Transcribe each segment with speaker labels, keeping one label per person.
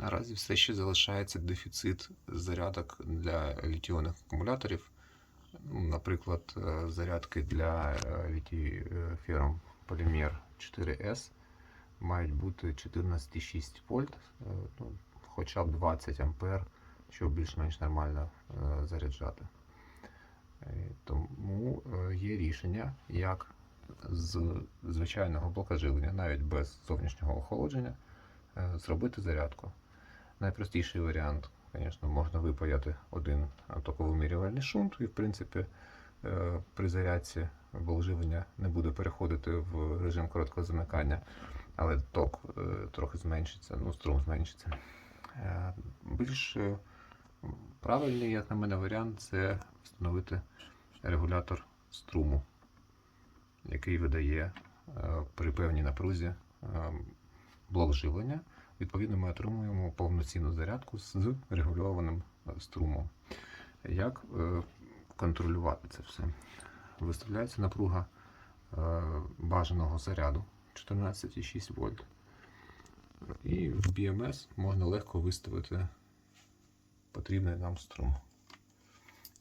Speaker 1: Наразі все ще залишається дефіцит зарядок для літіонних акумуляторів. Ну, Наприклад, е, зарядки для літій ферм полімер 4S мають бути 14,6 вольт, е, ну, хоча б 20 ампер, щоб більш-менш нормально е, заряджати. Тому є рішення, як з звичайного блока живлення, навіть без зовнішнього охолодження, зробити зарядку. Найпростіший варіант, звісно, можна випаяти один токовимірювальний шунт, і в принципі е, при зарядці блок живлення не буде переходити в режим короткого замикання, але ток е, трохи зменшиться, ну, струм зменшиться. Е, Більш правильний, як на мене, варіант це встановити регулятор струму, який видає при певній напрузі блок живлення. Відповідно, ми отримуємо повноцінну зарядку з регульованим е, струмом. Як е, контролювати це все? Виставляється напруга е, бажаного заряду 14,6 вольт. І в BMS можна легко виставити потрібний нам струм.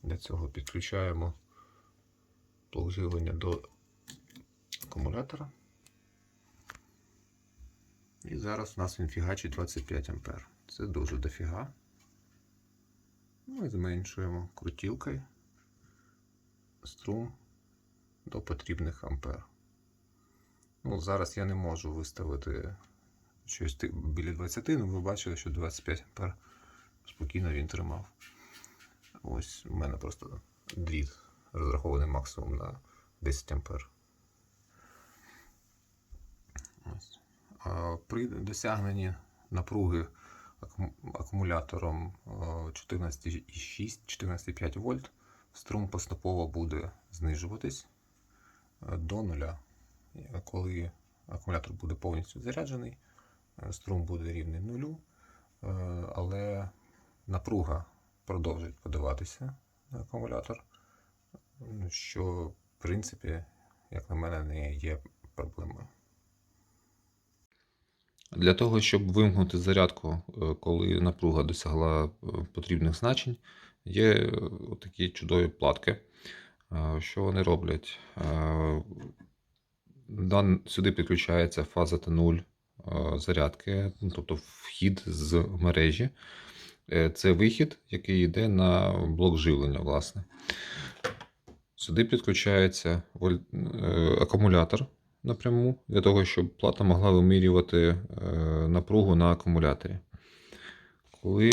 Speaker 1: Для цього підключаємо живлення до акумулятора. І зараз у нас він фігачить 25 А. Це дуже дофіга. Ми зменшуємо крутілкою струм до потрібних ампер. Ну, зараз я не можу виставити щось біля 20, але ви бачили, що 25 ампер спокійно він тримав. Ось у мене просто дріт розрахований максимум на 10 ампер. Ось. А При досягненні напруги акумулятором е, 14,6 14,5 вольт струм поступово буде знижуватись е, до нуля. Е, Коли акумулятор буде повністю заряджений, е, струм буде рівний нулю, е, але напруга продовжить подаватися на акумулятор, що в принципі, як на мене, не є проблемою.
Speaker 2: Для того, щоб вимкнути зарядку, е, коли напруга досягла е, потрібних значень, є е, такі чудові платки. Що вони роблять? Сюди підключається фаза Т0 е, зарядки, ну, тобто вхід з мережі. Це вихід, який йде на блок живлення, власне. Сюди підключається акумулятор напряму для того, щоб плата могла вимірювати е, напругу на акумуляторі. Коли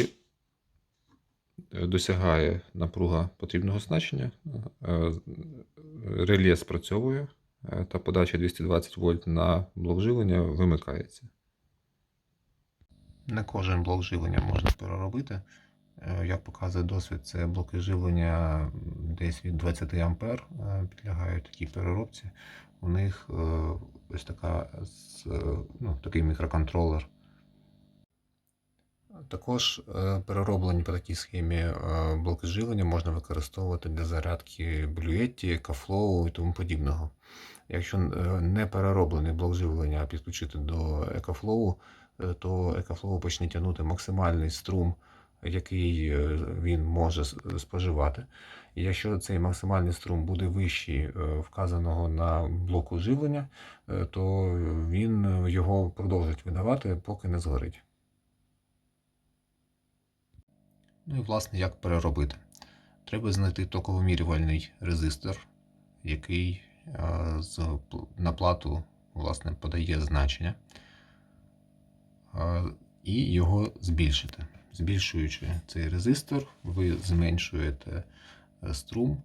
Speaker 2: е, досягає напруга потрібного значення, е, реле спрацьовує та подача 220 вольт на блок живлення вимикається.
Speaker 1: Не кожен блок живлення можна переробити. Е, Як показує досвід, це блоки живлення десь від 20 А е, підлягають такій переробці. У них е, ось така, ну, такий мікроконтролер. Також перероблені по такій схемі блоки живлення можна використовувати для зарядки Bluetti, EcoFlow і тому подібного. Якщо не перероблений блок живлення підключити до EcoFlow, е, то EcoFlow почне тягнути максимальний струм, який е, він може споживати. І якщо цей максимальний струм буде вищий е, вказаного на блоку живлення, е, то він його продовжить видавати, поки не згорить. Ну і власне як переробити. Треба знайти токовимірювальний резистор, який з на плату власне, подає значення, і його збільшити. Збільшуючи цей резистор, ви зменшуєте е, струм